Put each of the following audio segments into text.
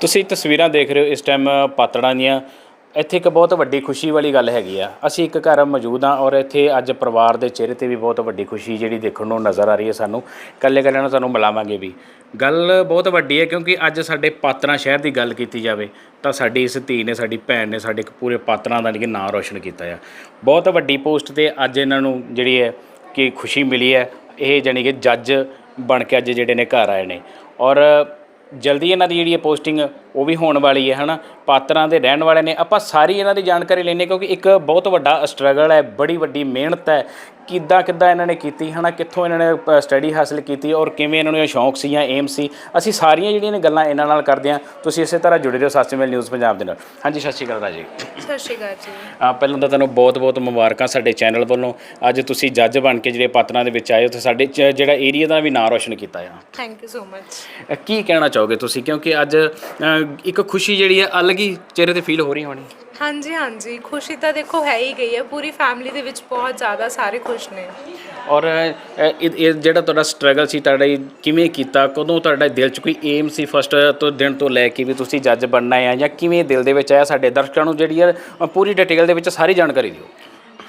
ਤੁਸੀਂ ਤਸਵੀਰਾਂ ਦੇਖ ਰਹੇ ਹੋ ਇਸ ਟਾਈਮ ਪਾਤੜਾਂ ਦੀਆਂ। ਇੱਥੇ ਇੱਕ ਬਹੁਤ ਵੱਡੀ ਖੁਸ਼ੀ ਵਾਲੀ ਗੱਲ ਹੈਗੀ ਆ। ਅਸੀਂ ਇੱਕ ਘਰ ਮੌਜੂਦ ਹਾਂ ਔਰ ਇੱਥੇ ਅੱਜ ਪਰਿਵਾਰ ਦੇ ਚਿਹਰੇ ਤੇ ਵੀ ਬਹੁਤ ਵੱਡੀ ਖੁਸ਼ੀ ਜਿਹੜੀ ਦੇਖਣ ਨੂੰ ਨਜ਼ਰ ਆ ਰਹੀ ਹੈ ਸਾਨੂੰ। ਕੱਲੇ ਕੱਲੇ ਨੂੰ ਸਾਨੂੰ ਮਿਲਾਵਾਂਗੇ ਵੀ। ਗੱਲ ਬਹੁਤ ਵੱਡੀ ਹੈ ਕਿਉਂਕਿ ਅੱਜ ਸਾਡੇ ਪਾਤੜਾਂ ਸ਼ਹਿਰ ਦੀ ਗੱਲ ਕੀਤੀ ਜਾਵੇ ਤਾਂ ਸਾਡੀ ਇਸ ਧੀ ਨੇ, ਸਾਡੀ ਭੈਣ ਨੇ ਸਾਡੇ ਇੱਕ ਪੂਰੇ ਪਾਤੜਾਂ ਦਾ ਜਿਹੜੀ ਨਾਂ ਰੋਸ਼ਨ ਕੀਤਾ ਆ। ਬਹੁਤ ਵੱਡੀ ਪੋਸਟ ਤੇ ਅੱਜ ਇਹਨਾਂ ਨੂੰ ਜਿਹੜੀ ਹੈ ਕਿ ਖੁਸ਼ੀ ਮਿਲੀ ਹੈ। ਇਹ ਜਾਣੀ ਕਿ ਜੱਜ ਬਣ ਕੇ ਅੱਜ ਜਿਹੜੇ ਨੇ ਘਰ ਆਏ ਨੇ। ਔਰ ਜਲਦੀ ਇਹਨਾਂ ਦੀ ਜਿਹੜੀ ਹੈ ਪੋਸਟਿੰਗ, ਉਹ ਵੀ ਹੋਣ ਵਾਲੀ ਹੈ, ਹਨਾ? ਪਾਤਰਾਂ ਦੇ ਰਹਿਣ ਵਾਲੇ ਨੇ ਆਪਾਂ ਸਾਰੀ ਇਹਨਾਂ ਦੀ ਜਾਣਕਾਰੀ ਲੈਣੇ ਕਿਉਂਕਿ ਇੱਕ ਬਹੁਤ ਵੱਡਾ ਸਟਰਗਲ ਹੈ, ਬੜੀ ਵੱਡੀ ਮਿਹਨਤ ਹੈ ਕਿੱਦਾਂ ਕਿੱਦਾਂ ਇਹਨਾਂ ਨੇ ਕੀਤੀ ਹਨਾ? ਕਿੱਥੋਂ ਇਹਨਾਂ ਨੇ ਸਟੱਡੀ ਹਾਸਲ ਕੀਤੀ ਔਰ ਕਿਵੇਂ ਇਹਨਾਂ ਨੂੰ ਇਹ ਸ਼ੌਂਕ ਸੀ ਜਾਂ ਏਮ ਸੀ? ਅਸੀਂ ਸਾਰੀਆਂ ਜਿਹੜੀਆਂ ਨੇ ਗੱਲਾਂ ਇਹਨਾਂ ਨਾਲ ਕਰਦੇ ਹਾਂ। ਤੁਸੀਂ ਇਸੇ ਤਰ੍ਹਾਂ ਜੁੜੇ ਰਹੋ ਸੱਚਮੇਲ ਨਿਊਜ਼ ਪੰਜਾਬ ਦੇ ਨਾਲ। ਹਾਂਜੀ ਸਤਿ ਸ਼੍ਰੀ ਅਕਾਲ ਰਾਜੀ। ਸਤਿ ਸ਼੍ਰੀ ਅਕਾਲ ਜੀ। ਆ ਪਹਿਲਾਂ ਤਾਂ ਤੁਹਾਨੂੰ ਬਹੁਤ-ਬਹੁਤ ਮੁਬਾਰਕਾਂ ਸਾਡੇ ਚੈਨਲ ਵੱਲੋਂ। ਅੱਜ ਤੁਸੀਂ ਜੱਜ ਬਣ ਕੇ ਜਿਹੜੇ ਪਾਤਰਾਂ ਦੇ ਵਿੱਚ ਆਏ ਹੋ ਤੇ ਸਾਡੇ ਜਿਹੜਾ ਏਰੀਆ ਦਾ ਵੀ ਨਾਂ ਰੋਸ਼ਨ ਕੀਤਾ ਆ। ਥੈਂਕ ਯੂ ਸੋ ਮਚ ਕੀ ਕਹਿਣਾ ਚਾਹੋਗੇ ਤੁਸੀਂ? ਕਿਉਂਕਿ ਅੱਜ ਇੱਕ ਖੁਸ਼ੀ ਜਿਹੜੀ ਹੈ ਅਲੱਗ ਹੀ ਚਿਹਰੇ ਤੇ ਫੀਲ ਹੋ ਰਹੀ ਹੋਣੀ। ਹਾਂਜੀ ਹਾਂਜੀ। ਖੁਸ਼ੀ ਤਾਂ ਦੇਖੋ ਹੈ ਹੀ ਗਈ ਹੈ। ਪੂਰੀ ਫੈਮਿਲੀ ਦੇ ਵਿੱਚ ਬਹੁਤ ਜ਼ਿਆਦਾ ਸਾਰੇ ਖੁਸ਼ ਨੇ। ਔਰ ਇਹ ਇਹ ਜਿਹੜਾ ਤੁਹਾਡਾ ਸਟਰਗਲ ਸੀ ਤੁਹਾਡਾ ਇਹ ਕਿਵੇਂ ਕੀਤਾ? ਕਦੋਂ ਤੁਹਾਡਾ ਦਿਲ 'ਚ ਕੋਈ ਏਮ ਸੀ ਫਸਟ ਤੋਂ ਦਿਨ ਤੋਂ ਲੈ ਕੇ ਵੀ ਤੁਸੀਂ ਜੱਜ ਬਣਨਾ ਹੈ ਜਾਂ ਕਿਵੇਂ ਦਿਲ ਦੇ ਵਿੱਚ ਆਇਆ ਸਾਡੇ ਦਰਸ਼ਕਾਂ ਨੂੰ ਜਿਹੜੀ ਹੈ ਪੂਰੀ ਡਿਟੇਲ ਦੇ ਵਿੱਚ ਸਾਰੀ ਜਾਣਕਾਰੀ ਦਿਓ?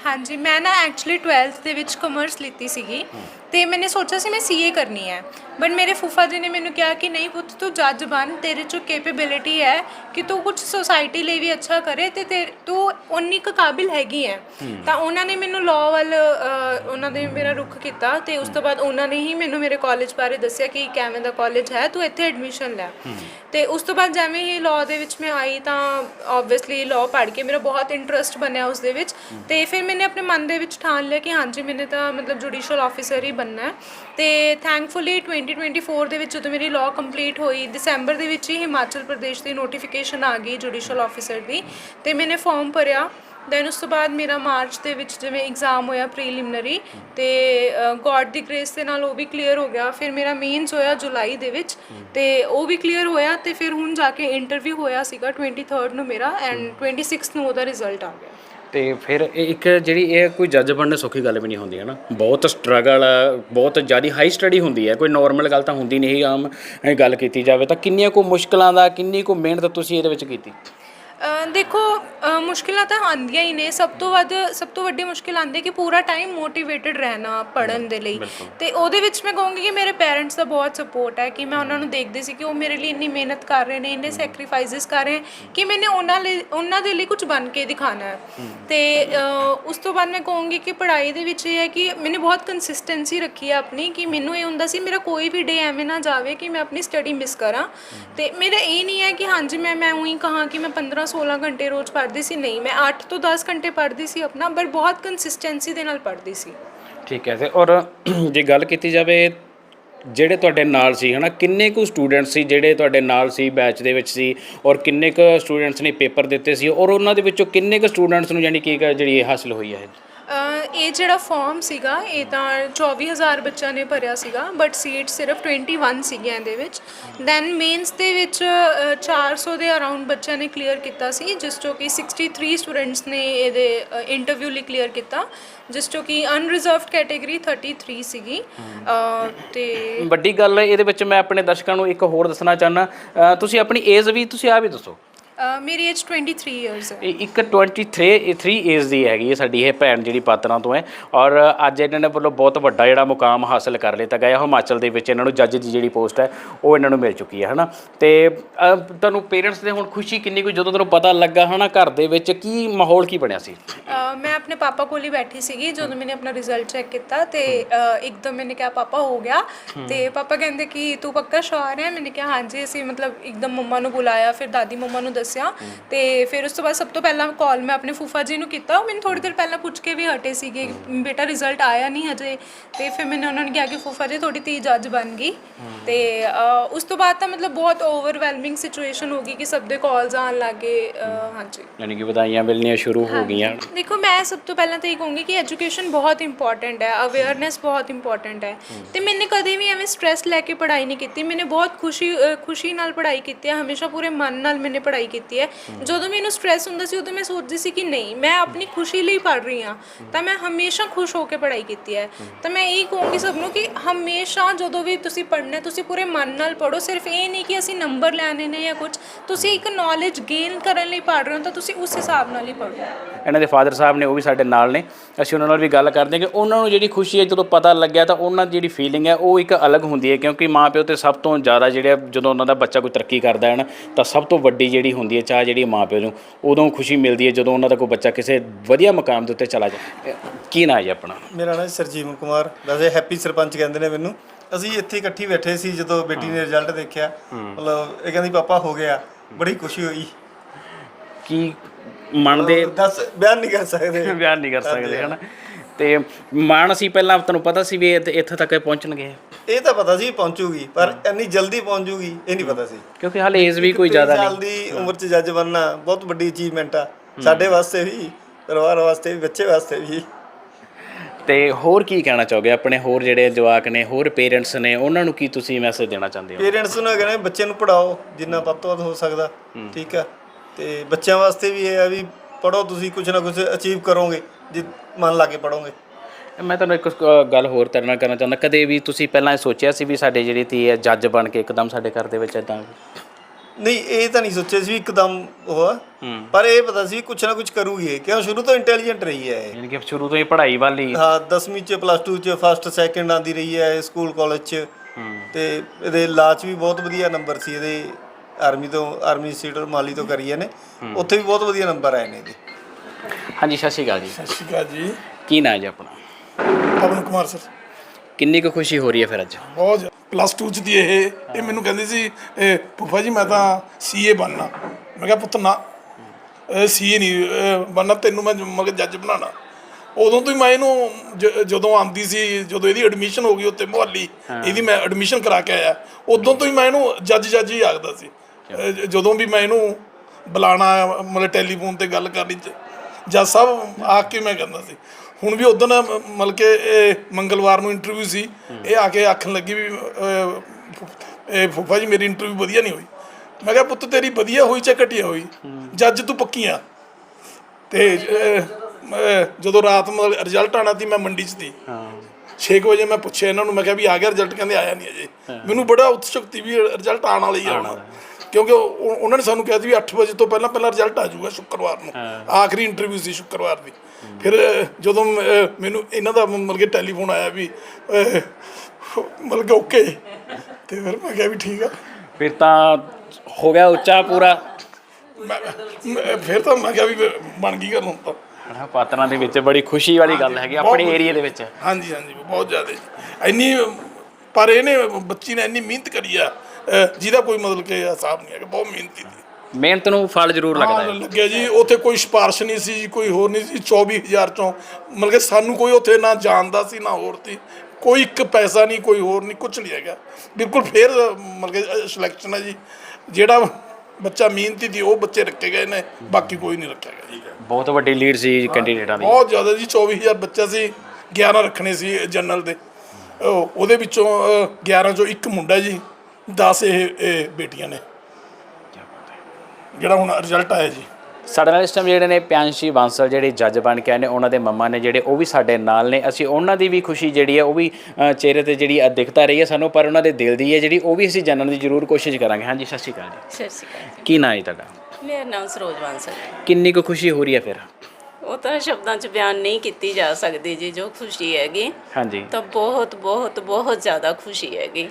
ਹਾਂਜੀ ਮੈਂ ਨਾ ਐਕਚੁਅਲੀ 12th ਦੇ ਵਿੱਚ ਕਮਰਸ ਲਿੱਤੀ ਸੀਗੀ। ਤੇ ਮੈਨੇ ਸੋਚਿਆ ਸੀ ਮੈਂ ਸੀਏ ਕਰਨੀ ਹੈ। ਬਟ ਮੇਰੇ ਫੁੱਫਾ ਜੀ ਨੇ ਮੈਨੂੰ ਕਿਹਾ ਕਿ ਨਹੀਂ ਪੁੱਤ ਤੂੰ ਜੱਜ ਬਣ ਤੇਰੇ 'ਚ ਕੈਪੇਬਿਲਿਟੀ ਹੈ ਕਿ ਤੂੰ ਕੁਝ ਸੋਸਾਇਟੀ ਲਈ ਵੀ ਅੱਛਾ ਕਰੇ ਤੇ ਤੇਰੇ- ਤੂੰ ਉਨੀ ਕੁ ਕਾਬਿਲ ਹੈਗੀ ਹੈ। ਤਾਂ ਉਹਨਾਂ ਨੇ ਮੈਨੂੰ ਲਾਅ ਵੱਲ ਉਹਨਾਂ ਦੇ ਮੇਰਾ ਰੁਖ ਕੀਤਾ ਤੇ ਉਸ ਤੋਂ ਬਾਅਦ ਉਹਨਾਂ ਨੇ ਹੀ ਮੈਨੂੰ ਮੇਰੇ ਕਾਲਜ ਬਾਰੇ ਦੱਸਿਆ ਕਿ ਕਿਵੇਂ ਦਾ ਕਾਲਜ ਹੈ ਤੂੰ ਇੱਥੇ ਐਡਮਿਸ਼ਨ ਲੈ। ਤੇ ਉਸ ਤੋਂ ਬਾਅਦ ਜਿਵੇਂ ਹੀ ਲਾਅ ਦੇ ਵਿੱਚ ਮੈਂ ਆਈ ਤਾਂ ਆਬਵੀਅਸਲੀ ਲਾਅ ਪੜ੍ਹ ਕੇ ਮੇਰਾ ਬਹੁਤ ਇੰਟਰਸਟ ਬਣਿਆ ਉਸ ਦੇ ਵਿੱਚ। ਤੇ ਫਿਰ ਮੈਨੇ ਆਪਣੇ ਮਨ ਦੇ ਵਿੱਚ ਠਾਣ ਲਿਆ ਕਿ ਹਾਂਜੀ ਮੈਨੇ ਤਾਂ ਮਤਲਬ ਜੁਡੀਸ਼ੀਅਲ ਆਫੀਸਰ ਹੀ ਬਣਨਾ ਹੈ। ਤੇ ਥੈਂਕਫੁਲੀ 2024 ਦੇ ਵਿੱਚ ਜਦੋਂ ਮੇਰੀ ਲਾਅ ਕੰਪਲੀਟ ਹੋਈ ਦਸੰਬਰ ਦੇ ਵਿੱਚ ਹੀ ਹਿਮਾਚਲ ਪ੍ਰਦੇਸ਼ ਦੀ ਨੋਟੀਫਿਕੇਸ਼ਨ ਆ ਗਈ ਜੁਡੀਸ਼ੀਅਲ ਆਫੀਸਰ ਦੀ। ਤੇ ਮੈਨੇ ਫਾਰਮ ਭਰਿਆ। ਦੈਨ ਉਸ ਤੋਂ ਬਾਅਦ ਮੇਰਾ ਮਾਰਚ ਦੇ ਵਿੱਚ ਜਿਵੇਂ ਐਗਜ਼ਾਮ ਹੋਇਆ ਪ੍ਰੀਲਿਮਿਨਰੀ ਤੇ ਗੋਡ ਦੀ ਗ੍ਰੇਸ ਦੇ ਨਾਲ ਉਹ ਵੀ ਕਲੀਅਰ ਹੋ ਗਿਆ। ਫਿਰ ਮੇਰਾ ਮੇਨਸ ਹੋਇਆ ਜੁਲਾਈ ਦੇ ਵਿੱਚ। ਤੇ ਉਹ ਵੀ ਕਲੀਅਰ ਹੋਇਆ ਤੇ ਫਿਰ ਹੁਣ ਜਾ ਕੇ ਇੰਟਰਵਿਊ ਹੋਇਆ ਸੀਗਾ 23rd ਨੂੰ ਮੇਰਾ ਐਂਡ 26th ਨੂੰ ਉਹਦਾ ਰਿਜ਼ਲਟ ਆ ਗਿਆ। ਤੇ ਫਿਰ ਇਹ ਇੱਕ ਜਿਹੜੀ ਇਹ ਕੋਈ ਜੱਜ ਬਣਨੇ ਸੌਖੀ ਗੱਲ ਵੀ ਨਹੀਂ ਹੁੰਦੀ ਹੈ ਨਾ ਬਹੁਤ ਸਟਰਗਲ ਬਹੁਤ ਜ਼ਿਆਦਾ ਹਾਈ ਸਟੱਡੀ ਹੁੰਦੀ ਹੈ। ਕੋਈ ਨਾਰਮਲ ਗੱਲ ਤਾਂ ਹੁੰਦੀ ਨਹੀਂ ਆਮ ਗੱਲ ਕੀਤੀ ਜਾਵੇ ਤਾਂ ਕਿੰਨੀਆਂ ਕੋ ਮੁਸ਼ਕਲਾਂ ਦਾ, ਕਿੰਨੀ ਕੋ ਮਿਹਨਤ ਤੁਸੀਂ ਇਹਦੇ ਵਿੱਚ ਕੀਤੀ? ਦੇਖੋ ਅ, ਮੁਸ਼ਕਿਲਾਂ ਤਾਂ ਆਉਂਦੀਆਂ ਹੀ ਨੇ। ਸਭ ਤੋਂ ਵੱਧ ਸਭ ਤੋਂ ਵੱਡੀ ਮੁਸ਼ਕਿਲ ਆਉਂਦੀ ਹੈ ਕਿ ਪੂਰਾ ਟਾਈਮ ਮੋਟੀਵੇਟਡ ਰਹਿਣਾ ਪੜਨ ਦੇ ਲਈ। ਤੇ ਉਹਦੇ ਵਿੱਚ ਮੈਂ ਕਹੂੰਗੀ ਕਿ ਮੇਰੇ ਪੇਰੈਂਟਸ ਦਾ ਬਹੁਤ ਸਪੋਰਟ ਹੈ ਕਿ ਮੈਂ ਉਹਨਾਂ ਨੂੰ ਦੇਖਦੀ ਸੀ ਕਿ ਉਹ ਮੇਰੇ ਲਈ ਇੰਨੀ ਮਿਹਨਤ ਕਰ ਰਹੇ ਨੇ ਇੰਨੇ ਸੈਕਰੀਫਾਈਸਸ ਕਰ ਰਹੇ ਕਿ ਮੈंने ਉਹਨਾਂ ਲਈ ਉਹਨਾਂ ਦੇ ਲਈ ਕੁਝ ਬਣ ਕੇ ਦਿਖਾਣਾ ਹੈ। ਤੇ ਅ, ਉਸ ਤੋਂ ਬਾਅਦ ਮੈਂ ਕਹੂੰਗੀ ਕਿ ਪੜ੍ਹਾਈ ਦੇ ਵਿੱਚ ਇਹ ਹੈ ਕਿ ਮੈंने ਬਹੁਤ ਕੰਸਿਸਟੈਂਸੀ ਰੱਖੀ ਹੈ ਆਪਣੀ ਕਿ ਮੈਨੂੰ ਇਹ ਹੁੰਦਾ ਸੀ ਮੇਰਾ ਕੋਈ ਵੀ ਡੇ ਐਵੇਂ ਨਾ ਜਾਵੇ ਕਿ ਮੈਂ ਆਪਣੀ ਸਟੱਡੀ ਮਿਸ ਕਰਾਂ। ਤੇ ਮੇਰਾ ਇਹ ਨਹੀਂ ਹੈ ਕਿ ਹਾਂਜੀ ਮੈਂ ਮੈਂ ਉਹੀ ਕਹਾਂ ਕਿ ਮੈਂ 15 16 ਘੰਟੇ ਰੋਜ਼ ਪੜ੍ਹਦੀ ਸੀ, ਨਹੀਂ, ਮੈਂ 8 ਤੋਂ 10 ਘੰਟੇ ਪੜ੍ਹਦੀ ਸੀ ਆਪਣਾ ਬਟ ਬਹੁਤ ਕੰਸਿਸਟੈਂਸੀ ਦੇ ਨਾਲ ਪੜ੍ਹਦੀ ਸੀ। ਠੀਕ ਹੈ ਤੇ ਔਰ ਜੇ ਗੱਲ ਕੀਤੀ ਜਾਵੇ, ਜਿਹੜੇ ਤੁਹਾਡੇ ਨਾਲ ਸੀ, ਹਨਾ, ਕਿੰਨੇ ਕੁ ਸਟੂਡੈਂਟ ਸੀ ਜਿਹੜੇ ਤੁਹਾਡੇ ਨਾਲ ਸੀ ਬੈਚ ਦੇ ਵਿੱਚ ਸੀ, ਔਰ ਕਿੰਨੇ ਕੁ ਸਟੂਡੈਂਟਸ ਨੇ ਪੇਪਰ ਦਿੱਤੇ ਸੀ, ਔਰ ਉਹਨਾਂ ਦੇ ਵਿੱਚੋਂ ਕਿੰਨੇ ਕੁ ਸਟੂਡੈਂਟਸ ਨੂੰ ਯਾਨੀ ਕੀ ਇੱਕ ਜਿਹੜੀ ਇਹ ਹਾਸਲ ਹੋਈ ਹੈ? ਇਹ ਜਿਹੜਾ ਫਾਰਮ ਸੀਗਾ ਇਹ ਤਾਂ 24000 ਬੱਚਿਆਂ ਨੇ ਭਰਿਆ ਸੀਗਾ ਬਟ ਸੀਟ ਸਿਰਫ 21 ਸੀਗੀਆਂ ਇਹਦੇ ਵਿੱਚ। ਦੈਨ ਮੇਨਸ ਦੇ ਵਿੱਚ ਅ, 400 ਦੇ ਅਰਾਊਂਡ ਬੱਚਿਆਂ ਨੇ ਕਲੀਅਰ ਕੀਤਾ ਸੀ ਜਿਸ ਚੋਂ ਕਿ 63 ਸਟੂਡੈਂਟਸ ਨੇ ਇਹਦੇ ਇੰਟਰਵਿਊ ਲਈ ਕਲੀਅਰ ਕੀਤਾ ਜਿਸ ਚੋਂ ਕਿ ਅਨਰਿਜ਼ਰਵਡ ਕੈਟਾਗਰੀ 33 ਸੀਗੀ। ਅ, ਤੇ ਵੱਡੀ ਗੱਲ ਇਹਦੇ ਵਿੱਚ ਮੈਂ ਆਪਣੇ ਦਰਸ਼ਕਾਂ ਨੂੰ ਇੱਕ ਹੋਰ ਦੱਸਣਾ ਚਾਹਨਾ ਤੁਸੀਂ ਆਪਣੀ ਏਜ ਵੀ ਤੁਸੀਂ ਆ ਵੀ ਦੱਸੋ। ਮੇਰੀ ਏਜ 23 ਇਅਰਸ ਹੈ। ਇੱਕ 23 3 ਏਜ ਦੀ ਹੈਗੀ ਸਾਡੀ ਇਹ ਭੈਣ ਜਿਹੜੀ ਪਾਤਰਾਂ ਤੋਂ ਹੈ। ਔਰ ਅੱਜ ਇਹਨਾਂ ਨੇ ਵੱਲੋਂ ਬਹੁਤ ਵੱਡਾ ਜਿਹੜਾ ਮੁਕਾਮ ਹਾਸਲ ਕਰ ਲਿੱਤਾ ਗਿਆ ਹਿਮਾਚਲ ਦੇ ਵਿੱਚ ਇਹਨਾਂ ਨੂੰ ਜੱਜ ਦੀ ਜਿਹੜੀ ਪੋਸਟ ਹੈ ਉਹ ਇਹਨਾਂ ਨੂੰ ਮਿਲ ਚੁੱਕੀ ਹੈ ਹਨਾ? ਤੇ ਤੁਹਾਨੂੰ ਪੇਰੈਂਟਸ ਦੇ ਹੁਣ ਖੁਸ਼ੀ ਕਿੰਨੀ ਕੁ ਜਦੋਂ ਤੁਹਾਨੂੰ ਪਤਾ ਲੱਗਾ ਹਨਾ ਘਰ ਦੇ ਵਿੱਚ ਕੀ ਮਾਹੌਲ ਕੀ ਬਣਿਆ ਸੀ? ਮੈਂ ਆਪਣੇ ਪਾਪਾ ਕੋਲ ਹੀ ਬੈਠੀ ਸੀਗੀ ਜਦੋਂ ਮੈਨੇ ਆਪਣਾ ਰਿਜ਼ਲਟ ਚੈੱਕ ਕੀਤਾ ਤੇ ਇੱਕਦਮ ਮੈਨੇ ਕਿਹਾ ਪਾਪਾ ਹੋ ਗਿਆ। ਤੇ ਪਾਪਾ ਕਹਿੰਦੇ ਕਿ ਤੂੰ ਪੱਕਾ ਸ਼ੋਰ ਹੈ? ਮੈਨੇ ਕਿਹਾ ਹਾਂਜੀ ਅਸੀਂ ਮਤਲਬ ਇੱਕਦਮ ਮੰਮਾ ਨੂੰ ਬੁਲਾਇਆ ਫਿਰ ਦਾਦੀ ਮੰਮਾ ਨੂੰ ਦੱਸ ਦੱਸਿਆ। ਤੇ ਫਿਰ ਉਸ ਤੋਂ ਬਾਅਦ ਸਭ ਤੋਂ ਪਹਿਲਾਂ ਕਾਲ ਮੈਂ ਆਪਣੇ ਫੁੱਫਾ ਜੀ ਨੂੰ ਕੀਤਾ। ਉਹ ਮੈਨੂੰ ਥੋੜੀ ਦੇਰ ਪਹਿਲਾਂ ਪੁੱਛ ਕੇ ਵੀ ਹਟੇ ਸੀਗੇ। ਬੇਟਾ ਰਿਜ਼ਲਟ ਆਇਆ ਨਹੀਂ ਹਜੇ। ਤੇ ਫਿਰ ਮੈਨੂੰ ਉਹਨਾਂ ਨੇ ਕਿਹਾ ਕਿ ਫੁੱਫਾ ਜੀ ਤੁਹਾਡੀ ਧੀ ਜੱਜ ਬਣ ਗਈ। ਤੇ ਉਸ ਤੋਂ ਬਾਅਦ ਤਾਂ ਮਤਲਬ ਬਹੁਤ ਓਵਰਵੈਲਮਿੰਗ ਸਿਚੁਏਸ਼ਨ ਹੋ ਗਈ ਕਿ ਸਭ ਦੇ ਕਾਲਸ ਆਉਣ ਲੱਗੇ। ਹਾਂਜੀ। ਯਾਨੀ ਕਿ ਵਧਾਈਆਂ ਮਿਲਣੀਆਂ ਸ਼ੁਰੂ ਹੋ ਗਈਆਂ। ਦੇਖੋ ਮੈਂ ਸਭ ਤੋਂ ਪਹਿਲਾਂ ਤਾਂ ਇਹ ਕਹੂੰਗੀ ਕਿ ਐਜੂਕੇਸ਼ਨ ਬਹੁਤ ਇੰਪੋਰਟੈਂਟ ਹੈ। ਅਵੇਅਰਨੈਸ ਬਹੁਤ ਇੰਪੋਰਟੈਂਟ ਹੈ। ਤੇ ਮੈਨੇ ਕਦੇ ਵੀ ਐਵੇਂ ਸਟ्रेस ਲੈ ਕੇ ਪੜ੍ਹਾਈ ਨਹੀਂ ਕੀਤੀ। ਮੈਨੇ ਬਹੁਤ ਖੁਸ਼ੀ ਖੁਸ਼ੀ ਨਾਲ ਪੜ੍ਹਾਈ ਕੀਤੀ ਹੈ। ਹਮੇਸ਼ਾ ਪੂਰੇ ਮਨ ਨਾਲ ਮੈਨੇ ਪੜ੍ਹਾਈ ਕੀਤੀ ਹੈ। ਜਦੋਂ ਮੈਨੂੰ ਸਟ੍ਰੈਸ ਹੁੰਦਾ ਸੀ, ਉਦੋਂ ਮੈਂ ਸੋਚਦੀ ਸੀ ਕਿ ਨਹੀਂ, ਮੈਂ ਆਪਣੀ ਖੁਸ਼ੀ ਲਈ ਪੜ੍ਹ ਰਹੀ ਹਾਂ। ਤਾਂ ਮੈਂ ਹਮੇਸ਼ਾ ਖੁਸ਼ ਹੋ ਕੇ ਪੜ੍ਹਾਈ ਕੀਤੀ ਹੈ। ਤਾਂ ਮੈਂ ਇਹ ਕਹੂੰਗੀ ਸਭ ਨੂੰ ਕਿ ਹਮੇਸ਼ਾ ਜਦੋਂ ਵੀ ਤੁਸੀਂ ਪੜ੍ਹਨਾ ਤੁਸੀਂ ਪੂਰੇ ਮਨ ਨਾਲ ਪੜ੍ਹੋ। ਸਿਰਫ ਇਹ ਨਹੀਂ ਕਿ ਅਸੀਂ ਨੰਬਰ ਲੈਣੇ ਨੇ ਜਾਂ ਕੁਝ ਤੁਸੀਂ ਇੱਕ ਨੌਲੇਜ ਗੇਨ ਕਰਨ ਲਈ ਪੜ੍ਹ ਰਹੇ ਹੋ, ਤਾਂ ਤੁਸੀਂ ਉਸ ਹਿਸਾਬ ਨਾਲ ਹੀ ਪੜ੍ਹੋ। ਇਹਨਾਂ ਦੇ ਫਾਦਰ ਸਾਹਿਬ ਨੇ, ਉਹ ਵੀ ਸਾਡੇ ਨਾਲ ਨੇ। ਅਸੀਂ ਉਹਨਾਂ ਨਾਲ ਵੀ ਗੱਲ ਕਰਦੇ ਹਾਂ ਕਿ ਉਹਨਾਂ ਨੂੰ ਜਿਹੜੀ ਖੁਸ਼ੀ ਹੈ, ਜਦੋਂ ਪਤਾ ਲੱਗਿਆ, ਤਾਂ ਉਹਨਾਂ ਦੀ ਜਿਹੜੀ ਫੀਲਿੰਗ ਹੈ, ਉਹ ਇੱਕ ਅਲੱਗ ਹੁੰਦੀ ਹੈ। ਕਿਉਂਕਿ ਮਾਪਿਓ ਤੇ ਸਭ ਤੋਂ ਜ਼ਿਆਦਾ ਜਿਹੜੇ ਜਦੋਂ ਉਹਨਾਂ ਦਾ ਬੱਚਾ ਕੋਈ ਤਰੱਕੀ ਕਰਦਾ ਹੈ ਨਾ, ਤਾਂ ਸਭ ਤੋਂ ਵੱਡੀ ਜਿਹੜੀ ਹੁੰਦੀ ਹੈ ਚਾਹ ਜਿਹੜੀ ਮਾਪਿਓ ਨੂੰ ਉਦੋਂ ਖੁਸ਼ੀ ਮਿਲਦੀ ਹੈ ਜਦੋਂ ਉਹਨਾਂ ਦਾ ਕੋਈ ਬੱਚਾ ਕਿਸੇ ਵਧੀਆ ਮੁਕਾਮ ਦੇ ਉੱਤੇ ਚਲਾ ਜਾਏ। ਕੀ ਨਾਂ ਹੈ ਆਪਣਾ? ਮੇਰਾ ਨਾਮ ਸਰਜੀਵ ਕੁਮਾਰ। ਵੈਸੇ ਹੈਪੀ ਸਰਪੰਚ ਕਹਿੰਦੇ ਨੇ ਮੈਨੂੰ। ਅਸੀਂ ਇੱਥੇ ਇਕੱਠੀ ਬੈਠੇ ਸੀ ਜਦੋਂ ਬੇਟੀ ਨੇ ਰਿਜ਼ਲਟ ਦੇਖਿਆ। ਮਤਲਬ ਇਹ ਕਹਿੰਦੀ ਪਾਪਾ ਹੋ ਗਿਆ। ਬੜੀ ਖੁਸ਼ੀ ਹੋਈ। ਕੀ ਮਨ ਦੇ ਦੱਸ ਬਿਆਨ ਨਹੀਂ ਕਰ ਸਕਦੇ। ਬਿਆਨ ਨਹੀਂ ਕਰ ਸਕਦੇ ਹਨਾ? ਤੇ ਮਾਣ ਸੀ ਪਹਿਲਾਂ ਤੁਹਾਨੂੰ ਪਤਾ ਸੀ ਵੀ ਇਹ ਇੱਥੇ ਤੱਕ ਇਹ ਪਹੁੰਚਣਗੇ? ਇਹ ਤਾਂ ਪਤਾ ਸੀ ਪਹੁੰਚੂਗੀ ਪਰ ਇੰਨੀ ਜਲਦੀ ਪਹੁੰਚੂਗੀ ਇਹ ਨਹੀਂ ਪਤਾ ਸੀ। ਕਿਉਂਕਿ ਹਾਲੇ ਏਜ ਵੀ ਕੋਈ ਜ਼ਿਆਦਾ ਸਾਲ ਨਹੀਂ ਦੀ ਉਮਰ 'ਚ ਜੱਜ ਬਣਨਾ ਬਹੁਤ ਵੱਡੀ ਅਚੀਵਮੈਂਟ ਆ। ਸਾਡੇ ਵਾਸਤੇ ਵੀ ਪਰਿਵਾਰ ਵਾਸਤੇ ਵੀ ਬੱਚੇ ਵਾਸਤੇ ਵੀ। ਤੇ ਹੋਰ ਕੀ ਕਹਿਣਾ ਚਾਹੋਗੇ? ਆਪਣੇ ਹੋਰ ਜਿਹੜੇ ਜਵਾਕ ਨੇ ਹੋਰ ਪੇਰੈਂਟਸ ਨੇ ਉਹਨਾਂ ਨੂੰ ਕੀ ਤੁਸੀਂ ਮੈਸੇਜ ਦੇਣਾ ਚਾਹੁੰਦੇ ਹੋ? ਪੇਰੈਂਟਸ ਨੂੰ ਕਹਿੰਦੇ ਬੱਚੇ ਨੂੰ ਪੜਾਓ ਜਿੰਨਾ ਵੱਧ ਤੋਂ ਵੱਧ ਹੋ ਸਕਦਾ ਠੀਕ ਆ। ਤੇ ਬੱਚਿਆਂ ਵਾਸਤੇ ਵੀ ਇਹ ਆ ਵੀ ਪੜੋ ਤੁਸੀਂ ਕੁਝ ਨਾ ਕੁਝ ਅਚੀਵ ਕਰੋਗੇ ਜੇ ਮਨ ਲਾ ਕੇ ਪੜੋਗੇ ਮੈਂ ਤੁਹਾਨੂੰ ਇੱਕ ਅ, ਗੱਲ ਹੋਰ ਤੇਰੇ ਨਾਲ ਕਰਨਾ ਚਾਹੁੰਦਾ। ਕਦੇ ਵੀ ਤੁਸੀਂ ਪਹਿਲਾਂ ਇਹ ਸੋਚਿਆ ਸੀ ਵੀ ਸਾਡੇ ਜਿਹੜੀ ਧੀ ਹੈ ਜੱਜ ਬਣ ਕੇ ਇੱਕਦਮ ਸਾਡੇ ਘਰ ਦੇ ਵਿੱਚ ਇਦਾਂ ਨਹੀਂ ਇਹ ਤਾਂ ਨਹੀਂ ਸੋਚਿਆ ਸੀ ਵੀ ਇੱਕਦਮ ਹੋਆ ਪਰ ਇਹ ਪਤਾ ਸੀ ਕੁਝ ਨਾ ਕੁਝ ਕਰੂਗੀ ਇਹ। ਕਿਉਂ? ਸ਼ੁਰੂ ਤੋਂ ਇੰਟੈਲੀਜੈਂਟ ਰਹੀ ਹੈ ਇਹ। ਯਾਨੀ ਕਿ ਸ਼ੁਰੂ ਤੋਂ ਹੀ ਪੜ੍ਹਾਈ ਵਾਲੀ ਹਾਂ। 10ਵੀਂ ਚ ਪਲੱਸ 2 ਚ ਫਸਟ ਸੈਕਿੰਡ ਆਂਦੀ ਰਹੀ ਹੈ ਇਹ ਸਕੂਲ ਕਾਲਜ ਚ। ਤੇ ਇਹਦੇ ਲਾ ਚ ਵੀ ਬਹੁਤ ਵਧੀਆ ਨੰਬਰ ਸੀ ਇਹਦੇ। ਆਰਮੀ ਤੋਂ ਆਰਮੀ ਸੀਟ ਮਾਲੀ ਤੋਂ ਕਰੀ ਇਹਨੇ ਉੱਥੇ ਵੀ ਬਹੁਤ ਵਧੀਆ ਨੰਬਰ ਆਏ ਨੇ ਇਹਦੇ। ਹਾਂਜੀ ਸਤਿ ਸ਼੍ਰੀ ਅਕਾਲ ਜੀ। ਸਤਿ ਸ਼੍ਰੀ ਅਕਾਲ ਜੀ। ਕੀ ਨਾਂ ਹੈ ਜੀ ਆਪਣਾ? ਪਵਨ ਕੁਮਾਰ ਸਰ। ਕਿੰਨੀ ਕੁ ਖੁਸ਼ੀ ਹੋ ਰਹੀ ਹੈ ਫਿਰ ਅੱਜ? ਬਹੁਤ ਪਲੱਸ 2 ਚ ਦੀ ਇਹ ਇਹ ਮੈਨੂੰ ਕਹਿੰਦੀ ਸੀ ਇਹ ਫੁੱਫਾ ਜੀ ਮੈਂ ਤਾਂ ਸੀਏ ਬਣਨਾ। ਮੈਂ ਕਿਹਾ ਪੁੱਤ ਨਾ। ਸੀਏ ਨਹੀਂ ਬਣਨਾ ਤੈਨੂੰ ਮੈਂ ਮਗਰ ਜੱਜ ਬਣਾਉਣਾ। ਉਦੋਂ ਤੋਂ ਹੀ ਮੈਂ ਇਹਨੂੰ ਜ- ਜਦੋਂ ਆਂਦੀ ਸੀ ਜਦੋਂ ਇਹਦੀ ਐਡਮਿਸ਼ਨ ਹੋ ਗਈ ਉੱਤੇ ਮੁਹੱਲੀ ਇਹਦੀ ਮੈਂ ਐਡਮਿਸ਼ਨ ਕਰਾ ਕੇ ਆਇਆ। ਉਦੋਂ ਤੋਂ ਹੀ ਮੈਂ ਇਹਨੂੰ ਜੱਜ ਜੱਜ ਹੀ ਆਖਦਾ ਸੀ। ਅਹ ਜਦੋਂ ਵੀ ਮੈਂ ਇਹਨੂੰ ਬੁਲਾਣਾ ਮਤਲਬ ਟੈਲੀਫੋਨ ਤੇ ਗੱਲ ਕਰਨੀ ਚ- ਜੱਜ ਸਾਹਿਬ ਆ ਕੇ ਮੈਂ ਕਹਿੰਦਾ ਸੀ। ਹੁਣ ਵੀ ਉਦੋਂ ਮਤਲਬ ਕਿ ਇਹ ਮੰਗਲਵਾਰ ਨੂੰ ਇੰਟਰਵਿਊ ਸੀ ਇਹ ਆ ਕੇ ਆਖਣ ਲੱਗੀ ਵੀ ਅਹ, ਫੁ- ਇਹ ਫੁੱਫਾ ਜੀ ਮੇਰੀ ਇੰਟਰਵਿਊ ਵਧੀਆ ਨਹੀਂ ਹੋਈ। ਮੈਂ ਕਿਹਾ ਪੁੱਤ ਤੇਰੀ ਵਧੀਆ ਹੋਈ ਚਾਹੇ ਘਟੀਆ ਹੋਈ? ਜੱਜ ਤੂੰ ਪੱਕੀ ਆ ਤੇ ਅਹ, ਅਹ, ਜਦੋਂ ਰਾਤ ਮਤਲਬ ਰਿਜ਼ਲਟ ਆਣਾ ਸੀ ਮੈਂ ਮੰਡੀ 'ਚ ਸੀ। ਹਾਂ। 6 ਵਜੇ ਮੈਂ ਪੁੱਛਿਆ ਇਹਨਾਂ ਨੂੰ ਮੈਂ ਕਿਹਾ ਵੀ ਆ ਗਿਆ ਰਿਜ਼ਲਟ ਕਹਿੰਦੇ ਆਇਆ ਨਹੀਂ ਅਜੇ। ਮੈਨੂੰ ਬੜਾ ਉਤਸੁਕ ਸੀ ਵੀ ਰਿਜ਼ਲਟ ਆਉਣ ਵਾਲਾ ਹੀ ਆ ਹੁਣ ਕਿਉਂਕਿ ਉਹ- ਉਹ- ਉਹਨਾਂ ਨੇ ਸਾਨੂੰ ਕਿਹਾ ਸੀ ਵੀ 8 ਵਜੇ ਤੋਂ ਪਹਿਲਾਂ ਪਹਿਲਾਂ ਰਿਜ਼ਲਟ ਆ ਜਾਊਗਾ ਸ਼ੁੱਕਰਵਾਰ ਨੂੰ। ਆਖਰੀ ਇੰਟਰਵਿਊ ਸੀ ਸ਼ੁੱਕਰਵਾਰ ਦੀ। ਫਿਰ ਅਹ, ਜਦੋਂ ਅਹ, ਮੈਨੂੰ ਇਹਨਾਂ ਦਾ ਮਤਲਬ ਕਿ ਟੈਲੀਫੋਨ ਆਇਆ ਵੀ ਅਹ, ਮਤਲਬ ਕਿ ਓਕੇ ਤੇ ਫਿਰ ਮੈਂ ਕਿਹਾ ਵੀ ਠੀਕ ਆ। ਫਿਰ ਤਾਂ ਹੋ ਗਿਆ ਉੱਚਾ ਪੂਰਾ। ਮੈਂ- ਮੈਂ- ਫਿਰ ਤਾਂ ਮੈਂ ਕਿਹਾ ਵੀ ਬਣ ਗਈ ਗੱਲ ਹੁਣ ਤਾਂ। ਹਨਾ, ਪਾਤਰਾਂ ਦੇ ਵਿੱਚ ਬੜੀ ਖੁਸ਼ੀ ਵਾਲੀ ਗੱਲ ਹੈਗੀ ਆਪਣੇ ਏਰੀਆ ਦੇ ਵਿੱਚ। ਹਾਂਜੀ ਹਾਂਜੀ ਬਹੁਤ ਜ਼ਿਆਦਾ। ਇੰਨੀ ਪਰ ਇਹਨੇ ਬੱਚੀ ਨੇ ਇੰਨੀ ਮਿਹਨਤ ਕਰੀ ਆ। ਜਿਹਦਾ ਕੋਈ ਮਤਲਬ ਕਿ ਹਿਸਾਬ ਨਹੀਂ ਹੈਗਾ ਬਹੁਤ ਮਿਹਨਤੀ ਸੀ। ਮਿਹਨਤ ਨੂੰ ਫਲ ਜ਼ਰੂਰ ਲੱਗਦਾ ਹਾਂ ਲੱਗਿਆ ਜੀ ਉੱਥੇ ਕੋਈ ਸਿਫਾਰਿਸ਼ ਨਹੀਂ ਸੀ ਜੀ ਕੋਈ ਹੋਰ ਨਹੀਂ ਸੀ 24000 ਚੋਂ ਮਤਲਬ ਕਿ ਸਾਨੂੰ ਕੋਈ ਉੱਥੇ ਨਾ ਜਾਣਦਾ ਸੀ ਨਾ ਹੋਰ ਸੀ। ਕੋਈ ਇੱਕ ਪੈਸਾ ਨਹੀਂ ਕੋਈ ਹੋਰ ਨਹੀਂ ਕੁਝ ਨਹੀਂ ਹੈਗਾ। ਬਿਲਕੁਲ ਫੇਰ ਮਤਲਬ ਕਿ ਸਿਲੈਕਸ਼ਨ ਹੈ ਜੀ। ਜਿਹੜਾ ਬੱਚਾ ਮਿਹਨਤੀ ਸੀ ਉਹ ਬੱਚੇ ਰੱਖੇ ਗਏ ਨੇ ਬਾਕੀ ਕੋਈ ਨਹੀਂ ਰੱਖਿਆ ਗਿਆ। ਜੀ ਬਹੁਤ ਵੱਡੀ ਲੀਡ ਸੀ ਕੈਂਡੀਡੇਟਾਂ ਦੀ ਬਹੁਤ ਜ਼ਿਆਦਾ ਜੀ 24000 ਬੱਚਾ ਸੀ 11 ਰੱਖਣੇ ਸੀ ਜਨਰਲ ਦੇ। ਉਹ- ਉਹਦੇ ਵਿੱਚੋਂ ਅਹ, 11 ਚੋਂ ਇੱਕ ਮੁੰਡਾ ਜੀ। 10 ਇਹ ਇਹ ਬੇਟੀਆਂ ਨੇ। ਜਿਹੜਾ ਹੁਣ ਰਿਜ਼ਲਟ ਆਇਆ ਜੀ। ਸਾਡੇ ਨਾਲ ਇਸ ਟਾਈਮ ਜਿਹੜੇ ਨੇ ਪਿਆੰਸ਼ੀ ਬਾਂਸਲ ਜਿਹੜੇ ਜੱਜ ਬਣ ਕੇ ਆਏ ਨੇ ਉਹਨਾਂ ਦੇ ਮੰਮਾ ਨੇ ਜਿਹੜੇ ਉਹ ਵੀ ਸਾਡੇ ਨਾਲ ਨੇ। ਅਸੀਂ ਉਹਨਾਂ ਦੀ ਵੀ ਖੁਸ਼ੀ ਜਿਹੜੀ ਹੈ ਉਹ ਵੀ ਅ, ਚਿਹਰੇ ਤੇ ਜਿਹੜੀ ਦਿਖਤਾ ਰਹੀ ਹੈ ਸਾਨੂੰ ਪਰ ਉਹਨਾਂ ਦੇ ਦਿਲ ਦੀ ਹੈ ਜਿਹੜੀ ਉਹ ਵੀ ਅਸੀਂ ਜਾਣਨ ਦੀ ਜ਼ਰੂਰ ਕੋਸ਼ਿਸ਼ ਕਰਾਂਗੇ। ਹਾਂਜੀ ਸਤਿ ਸ਼੍ਰੀ ਅਕਾਲ ਜੀ। ਸਤਿ ਸ਼੍ਰੀ ਅਕਾਲ ਕੀ ਨਾਂ ਹੈ ਤੁਹਾਡਾ? ਮੇਰਾ ਨਾਮ ਸਰੋਜ ਬਾਂਸਲ ਹੈ। ਕਿੰਨੀ ਕੁ ਖੁਸ਼ੀ ਹੋ ਰਹੀ ਹੈ ਫਿਰ? ਉਹ ਤਾਂ ਸ਼ਬਦਾਂ 'ਚ ਬਿਆਨ ਨਹੀਂ ਕੀਤੀ ਜਾ ਸਕਦੀ ਜੀ ਜੋ ਖੁਸ਼ੀ ਹੈਗੀ ਹਾਂਜੀ। ਤਾਂ ਬਹੁਤ ਬਹੁਤ ਬਹੁਤ ਜ਼ਿਆਦਾ ਖੁਸ਼ੀ ਹੈਗੀ।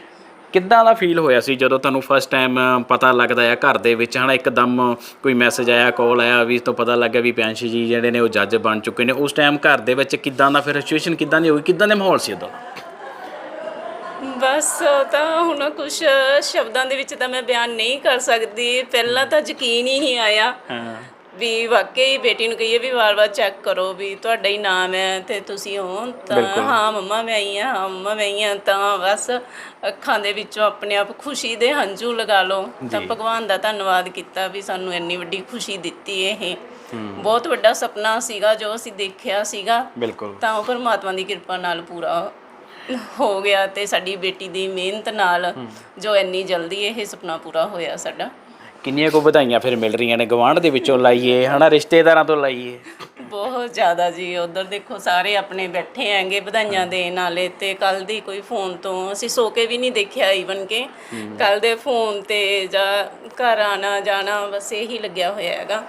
ਕਿੱਦਾਂ ਦਾ ਫੀਲ ਹੋਇਆ ਸੀ ਜਦੋਂ ਤੁਹਾਨੂੰ ਫਸਟ ਟਾਈਮ ਪਤਾ ਲੱਗਦਾ ਹੈ ਘਰ ਦੇ ਵਿੱਚ? ਹਨਾ ਇੱਕਦਮ ਕੋਈ ਮੈਸੇਜ ਆਇਆ ਕਾਲ ਆਇਆ ਵੀ ਤੋਂ ਪਤਾ ਲੱਗਾ ਵੀ ਪਿਆੰਸ਼ੀ ਜੀ ਜਿਹੜੇ ਨੇ ਉਹ ਜੱਜ ਬਣ ਚੁੱਕੇ ਨੇ। ਉਸ ਟਾਈਮ ਘਰ ਦੇ ਵਿੱਚ ਕਿੱਦਾਂ ਦਾ ਫਿਰ ਸਿਚੁਏਸ਼ਨ ਕਿੱਦਾਂ ਦੀ ਹੋਈ? ਕਿੱਦਾਂ ਦੇ ਮਾਹੌਲ ਸੀ ਉਦੋਂ? ਬਸ ਉਹ ਤਾਂ ਹੁਣ ਕੁਝ ਸ਼ਬਦਾਂ ਦੇ ਵਿੱਚ ਤਾਂ ਮੈਂ ਬਿਆਨ ਨਹੀਂ ਕਰ ਸਕਦੀ। ਪਹਿਲਾਂ ਤਾਂ ਯਕੀਨ ਹੀ ਨਹੀਂ ਆਇਆ। ਹਾਂ। ਵੀ ਵਾਕਈ ਬੇਟੀ ਨੂੰ ਕਹੀਏ ਵੀ ਵਾਰ-ਵਾਰ ਚੈੱਕ ਕਰੋ ਵੀ ਤੁਹਾਡਾ ਹੀ ਨਾਮ ਹੈ ਤੇ ਤੁਸੀਂ ਹੋ ਤਾਂ ਹਾਂ ਮੰਮਾ ਮੈਂ ਆਈ ਹਾਂ ਹਾਂ ਮੰਮਾ ਮੈਂ ਆਈ ਹਾਂ ਤਾਂ ਬਸ ਅੱਖਾਂ ਦੇ ਵਿੱਚੋਂ ਆਪਣੇ ਆਪ ਖੁਸ਼ੀ ਦੇ ਹੰਝੂ ਲਗਾ ਲਓ। ਤਾਂ ਭਗਵਾਨ ਦਾ ਧੰਨਵਾਦ ਕੀਤਾ ਵੀ ਸਾਨੂੰ ਇੰਨੀ ਵੱਡੀ ਖੁਸ਼ੀ ਦਿੱਤੀ ਇਹ। ਬਹੁਤ ਵੱਡਾ ਸੁਪਨਾ ਸੀਗਾ ਜੋ ਅਸੀਂ ਦੇਖਿਆ ਸੀਗਾ। ਬਿਲਕੁਲ। ਤਾਂ ਉਹ ਪਰਮਾਤਮਾ ਦੀ ਕਿਰਪਾ ਨਾਲ ਪੂਰਾ ਹੋ ਗਿਆ ਤੇ ਸਾਡੀ ਬੇਟੀ ਦੀ ਮਿਹਨਤ ਨਾਲ ਜੋ ਇੰਨੀ ਜਲਦੀ ਇਹ ਸੁਪਨਾ ਪੂਰਾ ਹੋਇਆ ਸਾਡਾ। ਕਿੰਨੀਆਂ ਕੋ ਵਧਾਈਆਂ ਫਿਰ ਮਿਲ ਰਹੀਆਂ ਨੇ? ਗਵਾਂਢ ਦੇ ਵਿੱਚੋਂ ਲਾਈਏ ਹਨਾ ਰਿਸ਼ਤੇਦਾਰਾਂ ਤੋਂ ਲਾਈਏ। ਬਹੁਤ ਜ਼ਿਆਦਾ ਜੀ ਉਧਰ ਦੇਖੋ ਸਾਰੇ ਆਪਣੇ ਬੈਠੇ ਹੈਗੇ ਵਧਾਈਆਂ ਦੇਣ ਵਾਲੇ ਤੇ ਕੱਲ ਦੀ ਕੋਈ ਫੋਨ ਤੋਂ ਅਸੀਂ ਸੋ ਕੇ ਵੀ ਨਹੀਂ ਦੇਖਿਆ ਈਵਨ ਕਿ। ਕੱਲ ਦੇ ਫੋਨ ਤੇ ਜਾਂ ਘਰ ਆਣਾ ਜਾਣਾ ਬਸ ਇਹੀ ਲੱਗਿਆ ਹੋਇਆ ਹੈਗਾ।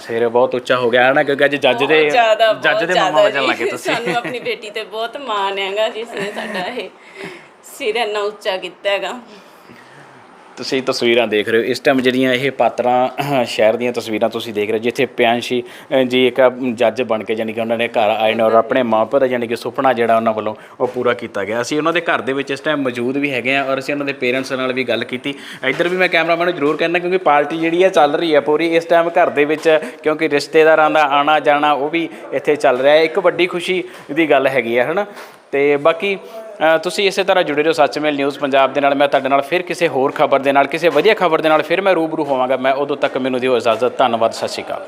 ਸਿਰ ਬਹੁਤ ਉੱਚਾ ਹੋ ਗਿਆ ਹਨਾ ਕਿਉਂਕਿ ਅੱਜ ਜੱਜ ਦੇ ਬਹੁਤ ਜ਼ਿਆਦਾ, ਜੱਜ ਦੇ ਮਾਮਾ ਜ਼ਿਆਦਾ ਵਜਣ ਲੱਗੇ। ਤੁਸੀਂ। ਸਾਨੂੰ ਆਪਣੀ ਬੇਟੀ ਤੇ ਬਹੁਤ ਮਾਣ ਹੈਗਾ ਜਿਸ ਨੇ ਸਾਡਾ ਇਹ ਸਿਰ ਇੰਨਾ ਉੱਚਾ ਕੀਤਾ ਹੈਗਾ। ਤੁਸੀਂ ਤਸਵੀਰਾਂ ਦੇਖ ਰਹੇ ਹੋ। ਇਸ ਟਾਈਮ ਜਿਹੜੀਆਂ ਇਹ ਪਾਤਰਾਂ ਸ਼ਹਿਰ ਦੀਆਂ ਤਸਵੀਰਾਂ ਤੁਸੀਂ ਦੇਖ ਰਹੇ ਹੋ, ਜਿੱਥੇ ਪਿਆੰਸ਼ੀ ਜੀ ਇੱਕ ਜੱਜ ਬਣ ਕੇ ਜਾਨੀ ਕਿ ਉਹਨਾਂ ਨੇ ਘਰ ਆਏ ਨੇ ਔਰ ਆਪਣੇ ਮਾਪੇ ਦਾ ਜਾਨੀ ਕਿ ਸੁਪਨਾ ਜਿਹੜਾ ਉਹਨਾਂ ਵੱਲੋਂ ਉਹ ਪੂਰਾ ਕੀਤਾ ਗਿਆ। ਅਸੀਂ ਉਹਨਾਂ ਦੇ ਘਰ ਦੇ ਵਿੱਚ ਇਸ ਟਾਈਮ ਮੌਜੂਦ ਵੀ ਹੈਗੇ ਆ ਔਰ ਅਸੀਂ ਉਹਨਾਂ ਦੇ ਪੇਰੈਂਟਸ ਨਾਲ ਵੀ ਗੱਲ ਕੀਤੀ। ਇੱਧਰ ਵੀ ਮੈਂ ਕੈਮਰਾਮੈਨ ਨੂੰ ਜ਼ਰੂਰ ਕਹਿਣਾ ਕਿਉਂਕਿ ਪਾਰਟੀ ਜਿਹੜੀ ਹੈ ਚੱਲ ਰਹੀ ਹੈ ਪੂਰੀ। ਇਸ ਟਾਈਮ ਘਰ ਦੇ ਵਿੱਚ ਕਿਉਂਕਿ ਰਿਸ਼ਤੇਦਾਰਾਂ ਦਾ ਆਣਾ ਜਾਣਾ ਉਹ ਵੀ ਇੱਥੇ ਚੱਲ ਰਿਹਾ ਹੈ। ਇੱਕ ਵੱਡੀ ਖੁਸ਼ੀ ਦੀ ਗੱਲ ਹੈਗੀ ਹੈ, ਹਨਾ? ਤੇ ਬਾਕੀ ਤੁਸੀਂ ਇਸੇ ਤਰ੍ਹਾਂ ਜੁੜੇ ਰਹੋ ਸੱਚਮੇਲ ਨਿਊਜ਼ ਪੰਜਾਬ ਦੇ ਨਾਲ। ਮੈਂ ਤੁਹਾਡੇ ਨਾਲ ਫਿਰ ਕਿਸੇ ਹੋਰ ਖਬਰ ਦੇ ਨਾਲ, ਕਿਸੇ ਵਧੀਆ ਖਬਰ ਦੇ ਨਾਲ ਫਿਰ ਮੈਂ ਰੂਬਰੂ ਹੋਵਾਂਗਾ। ਮੈਂ ਉਦੋਂ ਤੱਕ ਮੈਨੂੰ ਦਿਓ ਇਜਾਜ਼ਤ। ਧੰਨਵਾਦ, ਸਤਿ ਸ਼੍ਰੀ ਅਕਾਲ।